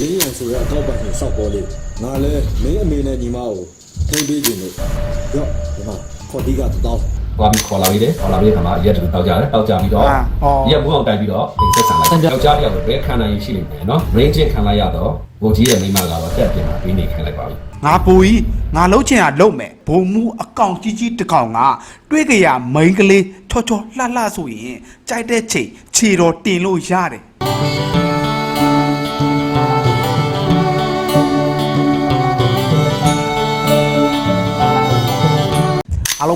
လင်းရန်ဆိုတဲ့အကောက်ပတ်ရှင်စောက်ပေါ်လေးငါလဲမင်းအမေနဲ့ညီမကိုထိန်းပေးခြင်းလို့ရော့ဒီမှာခေါ်တီးကတစ်တောင်းသွားပြီးခေါ်လာပြီးတယ်ခေါ်လာပြီးတဲ့ခါမှာရက်တူတောက်ကြတယ်တောက်ကြပြီးတော့အာဟောရက်ဘူးအောင်တိုက်ပြီးတော့အိမ်ဆက်ဆံလိုက်ယောက်ျားတစ်ယောက်ကိုဘယ်ခံနိုင်ရရှိလိမ့်မယ်နော် range ခံလိုက်ရတော့ ဘိုကြီးရဲ့မိန်းမကတော့တက်ပြင်မှာပြီးနေခံလိုက်ပါပြီငါဘူကြီးငါလှုပ်ချင်တာလှုပ်မယ်ဘုံမူအကောင်ကြီးကြီးတစ်ကောင်ကတွေးကြရမိန်ကလေးချောချောလှလှဆိုရင်ကြိုက်တဲ့ချိန်ခြေတော်တင်လို့ရတယ်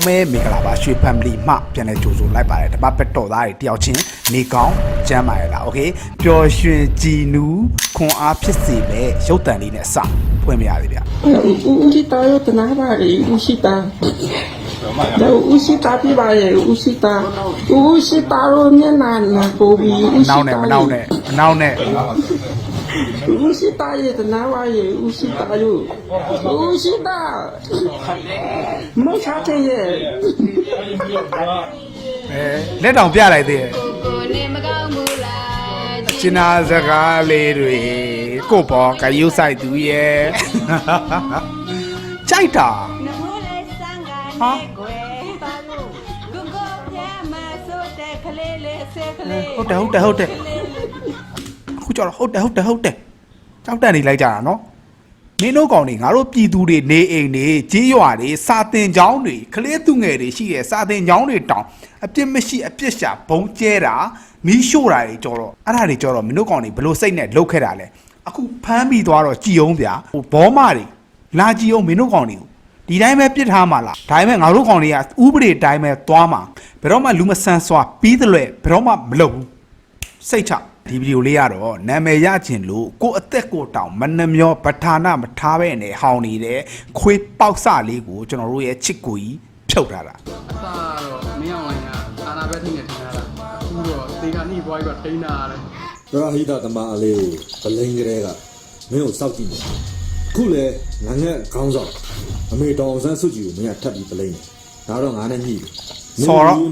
လုံးပဲမင်္ဂလာပါရွှေ family မှပြန်လဲကြိုဆိုလိုက်ပါတယ်တပတ်ပက်တော်သားတွေတယောက်ချင်းနေကောင်းကျမ်းပါရလားโอเคပျော်ရွှင်ကြည်နူးခွန်အားဖြစ်စေမဲ့ရုပ်တံလေးနဲ့စဖွင့်ပြရသေးဗျာ ဦးစီတာရတနာပါရီဦးစီတာဒါဦးစီတာပြပါရဲ့ဦးစီတာဦးစီတာရောမျက်နှာနာပို့ပြီးဦး မ စီ နောက်နဲ့ တာ မနောက်နဲ့မနောက်နဲ့ ဦးစီတာရဲ့တနာပါရဲ့ဦးစီတာရောဦးစီတာမစားတဲ့ရဲ့အဲလက်တောင်ပြလိုက်သေးတယ်ကိုနေမကောင်းဘူးလားကျင်နာစကားလေးတွေကိုပေါ်ကယူဆိုင်သူရဲ့ကြိုက်တာ နမိုးလေးစံကဟာနေကွယ်ပါလို့ကိုကိုပြမဆိုတဲ့ကလေးလေးဆဲကလေးဟုတ်တယ်ဟုတ်တယ်ဟုတ်တယ်အ ခုကြောက်တော့ဟုတ်တယ်ဟုတ်တယ်ဟုတ်တယ်ကြောက်တက်နေလိုက်ကြတာနော်မင်းတို့ကောင်တွေငါတို့ပြည်သူတွေနေအိမ်တွေကြေးရွာတွေစာတင်ကျောင်းတွေကလေးသူငယ်တွေရှိတယ်စာတင်ကျောင်းတွေတောင်အပြစ်မရှိအပြစ်ရှာဘုံကျဲတာမီးရှို့တာတွေကြောတော့အဲ့ဒါတွေကြောတော့မင်းတို့ကောင်တွေဘလို့စိတ်နဲ့လှုပ်ခဲ့တာလဲအခုဖမ်းပြီးသွားတော့ကြည်အောင်ဗျာဟိုဘောမတွေလာကြည်အောင်မင်းတို့ကောင်တွေကိုဒီတိုင်းပဲပြစ်ထားမှာလားဒါပေမဲ့ငါတို့ကောင်တွေကဥပဒေတိုင်းပဲသွားမှာဘယ်တော့မှလူမဆန်စွာပြီးတယ်လို့ဘယ်တော့မှမလုပ်ဘူးစိတ်ချ ဒီဗီဒီယိုလေးကတော့နာမည်ရခြင်းလို့ကိုယ့်အသက်ကိုတောင်မနှမျောပဌာနာမထားပဲနဲ့ဟောင်းနေတဲ့ခွေးပေါက်စလေးကိုကျွန်တော်တို့ရဲ့ချစ်ကိုကြီးဖြုတ်ထားတာအသာတော့မင်းအောင်လိုင်းကအာနာဘက်ထိနဲ့ထင်ရတာအခုတော့သေခါနှိပွားပြီးတော့ထိန်းတာရတယ်ပရဟိတသမားအလေးကိုဗလိန်ကလေးကမင်းကိုစောက်ကြည့်နေခုလေငါငက်ခေါင်းဆောင်အမေတော်အောင်ဆန်းစုကြည်ကိုမင်းကထပ်ပြီးဗလိန်ဒါတော့ငါနဲ့ညှိတယ်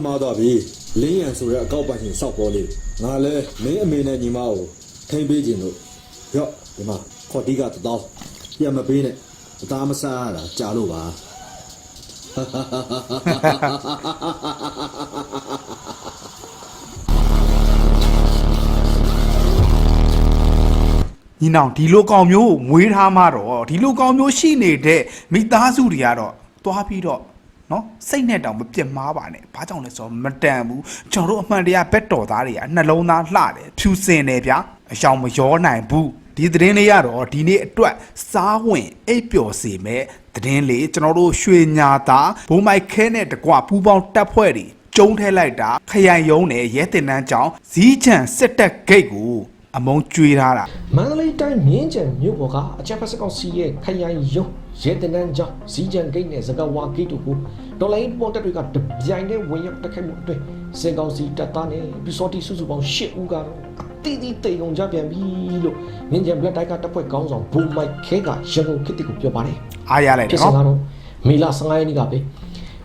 မာတော့ပြီ လင်းရန်ဆိုတဲ့အကောက်ပတ်ရှင်စောက်ပေါ်လေးငါလဲမင်းအမေနဲ့ညီမကိုထိန်းပေးခြင်းလို့ရော့ဒီမှာခေါ်တီးကတစ်တောင်းပြန်မပေးနဲ့အသားမစားရတာကြာလို့ပါညီနောင်ဒီလိုကောင်မျိုးကိုမွေးထားမှတော့ဒီလိုကောင်မျိုးရှိနေတဲ့မိသားစုတွေကတော့သွားပြီးတော့ နော်စိတ်နဲ့တောင်မပြတ်မားပါနဲ့ဘာကြောင့်လဲဆိုတော့မတန်ဘူးကျွန်တော်တို့အမှန်တရားဘက်တော်သားတွေကနှလုံးသားလှတယ်ဖြူစင်တယ်ဗျာအယောင်မရောနိုင်ဘူးဒီသတင်းလေးကတော့ဒီနေ့အတွက်စားဝင်အိပ်ပျော်စေမဲ့သတင်းလေးကျွန်တော်တို့ရွှေညာသာဘုံမိုက်ခဲနဲ့တကွပူပေါင်းတက်ဖွဲ့တွေကျုံးထဲလိုက်တာခရိုင်ယုံနဲ့ရဲတင်တန်းကြောင်းဇီးချံစစ်တက်ဂိတ်ကိုအမုံကျွေးထားတာမန္တလေးတိုင်းမြင်းကြံမြို့ပေါ်ကအကြပ်ဖက်စကောင်စီရဲ့ခရိုင်ရုံး ရဲတနန်းကြောင့်ဇီးကြံဂိတ်နဲ့စကဝါဂိတ်တို့ကိုဒေါ်လာရင်းပေါ်တက်တွေကတပြိုင်တည်းဝင်ရောက်တက်ခိုက်မှုအတွင်းစင်ကောင်စီတပ်သားနဲ့ပီစော်တီစုစုပေါင်း၈ဦးကတော့အတီးတီးတိမ်ုံကြပြန်ပြီလို့မြင်းကြံဘလက်တိုက်ကတပ်ဖွဲ့ကောင်းဆောင်ဘူမိုက်ခဲကရန်ကုန်ခေတ်တီကိုပြောပါတယ်အားရလိုက်တဖြစ်ယ်စဉ်နော်ကတော့မေလ15ရက်နေ့ကပဲ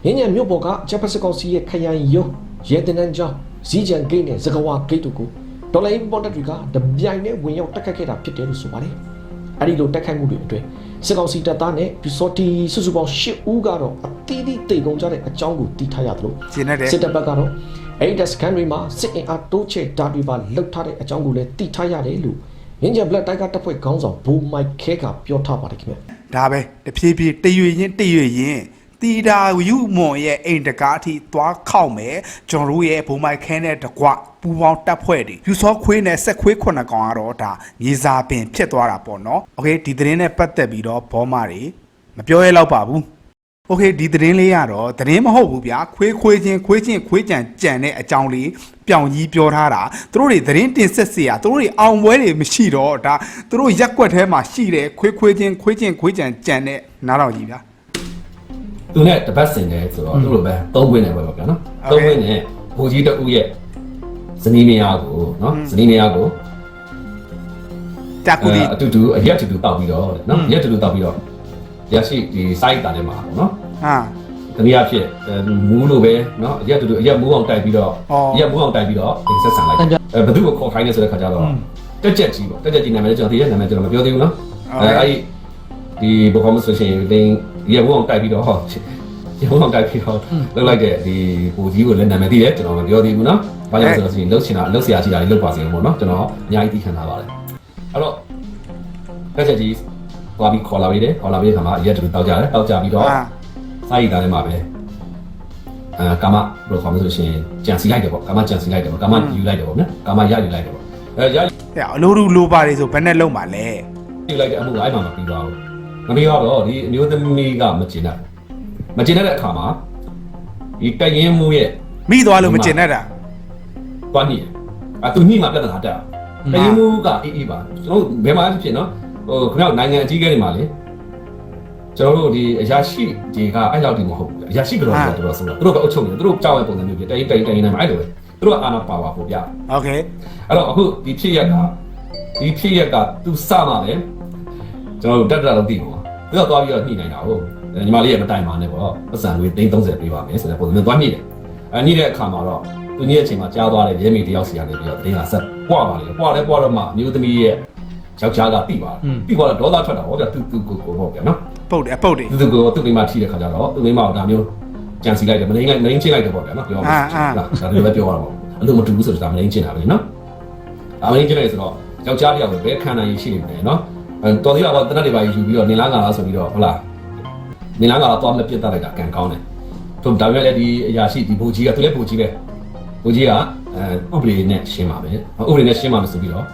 မြင်းညံမြို့ပေါ်ကဂျပန်စကောင်စီရဲ့ခရိုင်ယုံရဲတနန်းကျောင်းဇီးကြံဂိတ်နဲ့ဇကဝါဂိတ်တို့ကိုဒေါ်လာအင်ပေါ်တက်တွေကတပြိုင်နဲ့ဝင်ရောက်တက်ခတ်ခဲ့တာဖြစ်တယ်လို့ဆိုပါတယ်။ အဲဒီလိုတက်ခတ်မှုတွေအတွင်းစကောင်စီတပ်သားနဲ့ပီစော်တီစုစုပေါင်း၈ဦးကတော့အသီးသီးတိတ်ကုန်ကြတဲ့အကြောင်းကိုသိထားရသလိုကျင်းတဲ့စစ်တပ်ဘက်ကတော့အဲ့ဒီစကန်တွေမှာစစ်အင်အားတိုးချဲ့ဓာတ်တွေပါလှုပ်ထားတဲ့အကြောင်းကိုလည်းသိထားရတယ်လို့မြင်းကြံဘလက်တိုက်ကတပ်ဖွဲ့ခေါင်းဆောင်ဘူမိုက်ခဲကပြောထားပါတယ်ခင်ဗျ။ဒါပဲတဖြည်းဖြည်းတရွေရင်တရွေရင်တီတာယူမွန်ရဲ့အိမ်တကားအထိသွားခောက်မယ်ကျွန်တော်တို့ရဲ့ဘုံမိုက်ခဲနဲ့တကွ ပူပေါင်းတက်ဖွဲ့တွေယူစောခွေးနဲ့ဆက်ခွေးခုနှစ်ကောင်ကတော့ဒါမြေစာပင်ဖြစ်သွားတာပေါ့နော်โอเคဒီသတင်းနဲ့ပတ်သက်ပြီးတော့ဘောမတွေမပြောရတော့ပါဘူးโอเคဒီသတင်းလေးကတော့သတင်းမဟုတ်ဘူးဗျာခွေးခွေးချင်းခွေးချင်းခွေးကြံကြံတဲ့အကြောင်းလေးပြောင်ကြီးပြောထားတာသူတို့တွေသတင်းတင်ဆက်เสียသူတို့တွေအောင်ပွဲတွေမရှိတော့ဒါသူတို့ရက်ွက်ထဲမှာရှိတယ်ခွေးခွေးချင်းခွေးချင်းခွေးကြံကြံတဲ့နားတော်ကြီးဗျာ သူနဲ့တပတ်စင်တယ်ဆိုတော့သူ့လိုပဲသုံးခွင်းနေပဲပေါ့ဗျာနော်သုံးခွင်းနေဘိုကြီးတဦးရဲ့ ဇနီးမယားကိုနော်ဇနီးမယားကို တက်ကူဒီ အတူတူအရက်တူတူတောက်ပြီးတော့နော်ရက်တူတူတောက်ပြီးတော့ရရှိဒီ site တာထဲမှာပေါ့နော် ဟာ ဒ တနည်းအားဖြင့်အဲမူးလို့ပဲเนาะအရက်တူတူအရက်မူးအောင်တိုက်ပြီးတော့ အော် အရက်မူးအောင်တိုက်ပြီးတော့တင်ဆက်ဆံလိုက်တယ်အဲဘယ်သူ့ကိုခေါ်ခိုင်းလဲဆိုတဲ့ခါကျတော့တက်ချက်ကြီးပေါ့တက်ချက်ကြီးနာမည်လည်းကျွန်တော်တည်ရဲ့နာမည်ကျွန်တော်မပြောသေးဘူးเนาะအဲအဲ့ဒီဒီဘယ်ကောင်မဆိုရှင်တင်ရက်မူးအောင်တိုက်ပြီးတော့ဟော ရက်မူးအောင်တိုက်ပြီးတော့လောက်လိုက်တဲ့ဒီပူကြီးကိုလည်းနာမည်တည်တယ်ကျွန်တော်မပြောသေးဘူးเนาะဘာကြောင့်လဲဆိုတော့ရှင်လှုပ်ချင်တာလှုပ်ဆရာကြီးတာလေးလှုပ်ပါစေပေါ့เนาะကျွန်တော်အများကြီးသိခံထားပါတယ်အဲ့တော့တက်ချက်ကြီးသွားပြီးခေါ်လာပြီးတယ်ခေါ်လာပြီးတဲ့ခါမှာရက်တူတောက်ကြတယ်တောက်ကြပြီးတော့ အာ စာရီသားထဲမှာပဲအဲကာမဘယ်လိုခေါ်မလဲဆိုရှင်ကြံစီလိုက်တယ်ပေါ့ကာမကြံစီလိုက်တယ်ပေါ့ကာမယူလိုက်တယ်ပေါ့နော်ကာမရယူလိုက်တယ်ပေါ့အဲရ ဟဲ့အလိုလူလိုပါတယ်ဆိုဘယ်နဲ့လုံးပါလဲ ယူလိုက်တဲ့အမှုကအဲ့မှာမပြီးပါဘူးမပြီးတော့ဒီအမျိုးသမီးကမကျင်တတ် မကျင်တတ်တဲ့အခါမှာဒီတရင်မှုရဲ့ မိသွားလို့မကျင်တတ်တာ တွားညိအတူညိမှာပြဿနာတက်တရင်မှုကအေးအေးပါကျွန်တော်ဘယ်မှာဖြစ်နော်ဟိုခဏနိုင်ငံအကြီးကဲတွေမှာလေကျွန်တော်တို့ဒီအရာရှိတွေကအဲ့လောက်ဒီမဟုတ်ဘူးအရာရှိကတော့တော်တော်ဆုံးတာသူတို့ကအုပ်ချုပ်နေသူတို့ကြောက်တဲ့ပုံစံမျိုးပြတိုင်းတိုင်းတိုင်းတိုင်းမှာအဲ့လိုပဲသူတို့ကအာဏာပါဝါပို့ပြ โอเค အဲ့တော့အခုဒီဖြစ်ရက်ကဒီဖြစ်ရက်ကသူစမှာလေကျွန်တော်တို့တက်တက်တော့သိမှာသူကသွားပြီးတော့ညှိနိုင်တာဟုတ် ညီမလေးရဲ့မတိုင်ပါနဲ့ပေါ့ပတ်စံလေး330ပေးပါမယ်ဆိုတဲ့ပုံစံမျိုးသွားညှိတယ်အဲညှိတဲ့အခါမှာတော့သူညှိတဲ့အချိန်မှာကြားသွားတယ်ရဲမေတယောက်စီကနေပြီးတော့တင်းလာဆက်ပွားပါလေပွားလဲပွားတော့မှအမျိုးသမီးရဲ့ယောက်ျားကတိပါတယ်တိသွားတော့ဒေါသထွက်တာဟောဗျသူသူကိုကိုပေါ့ဗျာနော်ပုတ်တယ်အပုတ်တယ်သူသူကိုသူ့မိမထိတဲ့ခါကျတော့သူ့မိမကဒါမျိုးကြံစီလိုက်တယ်မလိမ့်လိုက်မလိမ့်ချင်းလိုက်တယ်ပေါ့ဗျာနော်ပြောပါမယ်ဒါလည်းပဲပြောရမှာပေါ့အလို့မတူဘူးဆိုတော့ဒါမလိမ့်ချင်းတာပဲနော်ဒါမလိမ့်ချင်းလိုက်ဆိုတော့ယောက်ျားတယောက်ပဲဘယ်ခံနိုင်ရှိနေမလဲနော်အဲတော်သေးတာပေါ့တနတ်တွေပါယူပြီးတော့နေလားငါလားဆိုပြီးတော့ဟုတ်လား နေလားငါလားတော့မပြတ်တတ်လိုက်တာကံကောင်းတယ်သူဒါပေမဲ့လည်းဒီအရာရှိဒီဘူကြီးကသူလည်းဘူကြီးပဲဘူကြီးကအဲဥပဒေနဲ့ရှင်းပါမယ်ဥပဒေနဲ့ရှင်းပါမယ်ဆိုပြီးတော့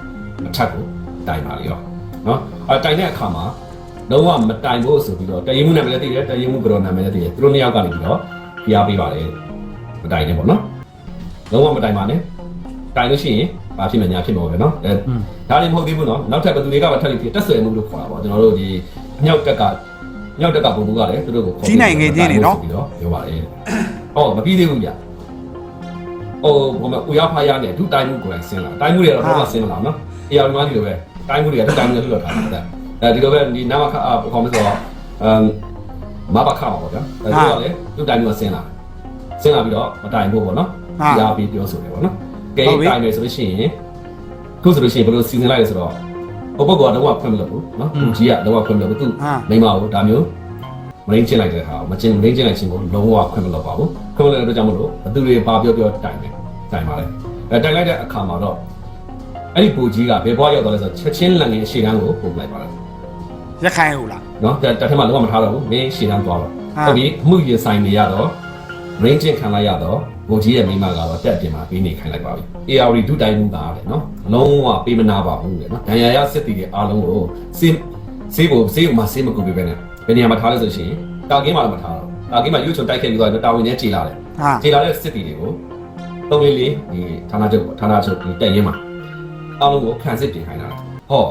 အထက်ကိုတိုင်ပါလေရောနော်အဲတိုင်တဲ့အခါမှာလုံးဝမတိုင်ဖို့ဆိုပြီးတော့တရင်မှုနာမည်လည်းသိတယ်တရင်မှုကတော့နာမည်လည်းသိတယ်သူတို့နှစ်ယောက်ကနေပြီးတော့ပြားပေးပါလေမတိုင်နဲ့ပေါ့နော်လုံးဝမတိုင်ပါနဲ့တိုင်လို့ရှိရင်ဘာဖြစ်မညာဖြစ်မှာပဲနော်အဲဒါလည်းမဟုတ်သေးဘူးနော်နောက်ထပ်ဘယ်သူတွေကမှထပ်ပြီးတက်ဆွဲမှုလို့ခေါ်တာပေါ့ကျွန်တော်တို့ဒီအမြောက်တက်က မြောက်တက်ကပုံသူကလည်းသူတို့ကိုပြီးတော့ပြောပါလေဟောမပြီးသေးဘူးဗျဟိုဘုမဦးရဖားရနဲ့ဒုတိုင်မှုကိုယ်တိုင်ဆင်းလာတိုင်မှုတွေကတော့တော့ဆင်းမလာနော်အေးအောင်မှဒီလိုပဲတိုင်မှုတွေကဒုတိုင်မှုတွေလွတ်ထားတာအဲဒီလိုပဲဒီနာမခအခေါ်မဆိုတော့အမ်မဘခါပါပေါ့ဗျာအဲဒါလည်းဒုတိုင်မှုဆင်းလာဆင်းလာပြီးတော့မတိုင်ဖို့ပေါ့နော်ပြားပြီးပြောဆိုတယ်ပေါ့နော်ကဲတိုင်မယ်ဆိုလို့ရှိရင်ခုဆိုလို့ရှိရင်ဘယ်လိုစီစဉ်လိုက်လဲဆိုတော့ ဟိုဘက်ကတော့ခွင့်မလို့ဘူးနော်သူကြီးကတော့ခွင့်မလို့ဘူးသူမိမကိုဒါမျိုးမရင်းချင်းလိုက်တဲ့ဟာမချင်းမရင်းချင်းလိုက်ချင်းကိုလုံးဝခွင့်မလို့ပါဘူးခွင့်မလို့တဲ့အတွက်ကြောင့်မလို့ဘသူတွေပါပြောပြောတိုင်တယ်တိုင်ပါလေအဲတိုင်လိုက်တဲ့အခါမှာတော့အဲ့ဒီပူကြီးကဘယ်ဘွားရောက်တော့လဲဆိုချက်ချင်းလန်ငယ်အရှိတန်းကိုပုံလိုက်ပါလားရခိုင်ဟုတ်လားနော်တက်တက်ထမလုံးဝမထားတော့ဘူးမင်းရှည်တန်းသွားတော့ဟာဟုတ်ပြီအမှုရင်ဆိုင်နေရတော့ range ခံလိုက်ရတော့ဘိုကြီးရဲ့မိမကတော့တက်ပြင်မှာပေးနေခိုင်းလိုက်ပါပြီ AR ဒုတိုင်မှုသားတဲ့နော်အလုံးဝပေးမနာပါဘူးတဲ့နော်ဒဏ်ရာရစစ်တီတွေအားလုံးကိုစေးစေးဖို့စေးဖို့မှာစေးမကူပေးပဲနဲ့ဘယ်နေရာမှာထားလဲဆိုရှင်တာကင်းမှာလည်းမထားတော့တာကင်းမှာရွှေချုံတိုက်ခဲ့ပြီးတော့တာဝန်နဲ့ခြေလာတယ်ဟာခြေလာတဲ့စစ်တီတွေကိုသုံးလေးလေးဒီဌာနချုပ်ပေါ့ဌာနချုပ်ဒီတက်ရင်မှာအားလုံးကိုခံစစ်ပြင်ခိုင်းတာဟော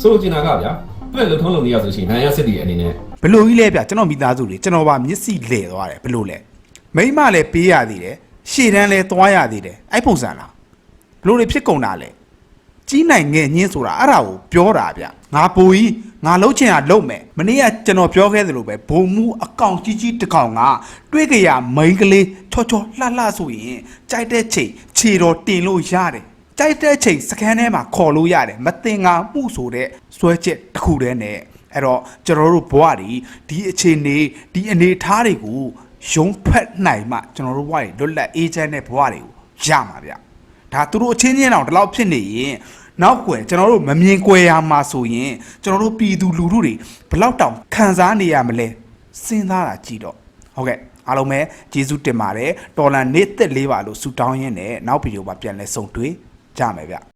ဆိုလိုချင်တာကဗျာသူ့ရဲ့လုံထုံးလုံနေရဆိုရှင်ဒဏ်ရာရစစ်တီအနေနဲ့ဘလို့ကြီးလဲဗျကျွန်တော်မိသားစုတွေကျွန်တော်ပါမျက်စိလဲသွားတယ်ဘလို့လဲ မိမလည်းပေးရသေးတယ်ရှေ့တန်းလည်းသွားရသေးတယ်အဲ့ပုံစံလားဘလို့တွေဖြစ်ကုန်တာလဲကြီးနိုင်ငယ်ညင်းဆိုတာအဲ့ဒါကိုပြောတာဗျငါပူကြီးငါလှုပ်ချင်တာလှုပ်မယ်မနေ့ကကျွန်တော်ပြောခဲ့သလိုပဲဘုံမူအကောင်ကြီးကြီးတစ်ကောင်ကတွေးကြရမိန်းကလေးချောချောလှလှဆိုရင်ကြိုက်တဲ့ချိန်ခြေတော်တင်လို့ရတယ်ကြိုက်တဲ့ချိန်စကန်ထဲမှာခေါ်လို့ရတယ်မတင်ငါမှုဆိုတဲ့စွဲချက်တစ်ခုတည်းနဲ့အဲ့တော့ကျွန်တော်တို့ဘဝဒီဒီအခြေအနေဒီအနေအထားတွေကို ရုံးဖက်နိုင်မှကျွန်တော်တို့ဘဝတွေလွတ်လပ်အေးချမ်းတဲ့ဘဝတွေကိုရမှာဗျဒါသူတို့အချင်းချင်းတောင်ဒီလောက်ဖြစ်နေရင်နောက်ွယ်ကျွန်တော်တို့မမြင်ကွယ်ရမှာဆိုရင်ကျွန်တော်တို့ပြည်သူလူထုတွေဘယ်လောက်တောင်ခံစားနေရမလဲစဉ်းစားတာကြည့်တော့ဟုတ်ကဲ့အားလုံးပဲကျေးဇူးတင်ပါတယ်တော်လန်နေ့သက်လေးပါလို့ဆုတောင်းရင်းနဲ့နောက်ဗီဒီယိုမှာပြန်လဲဆုံတွေ့ကြမယ်ဗျ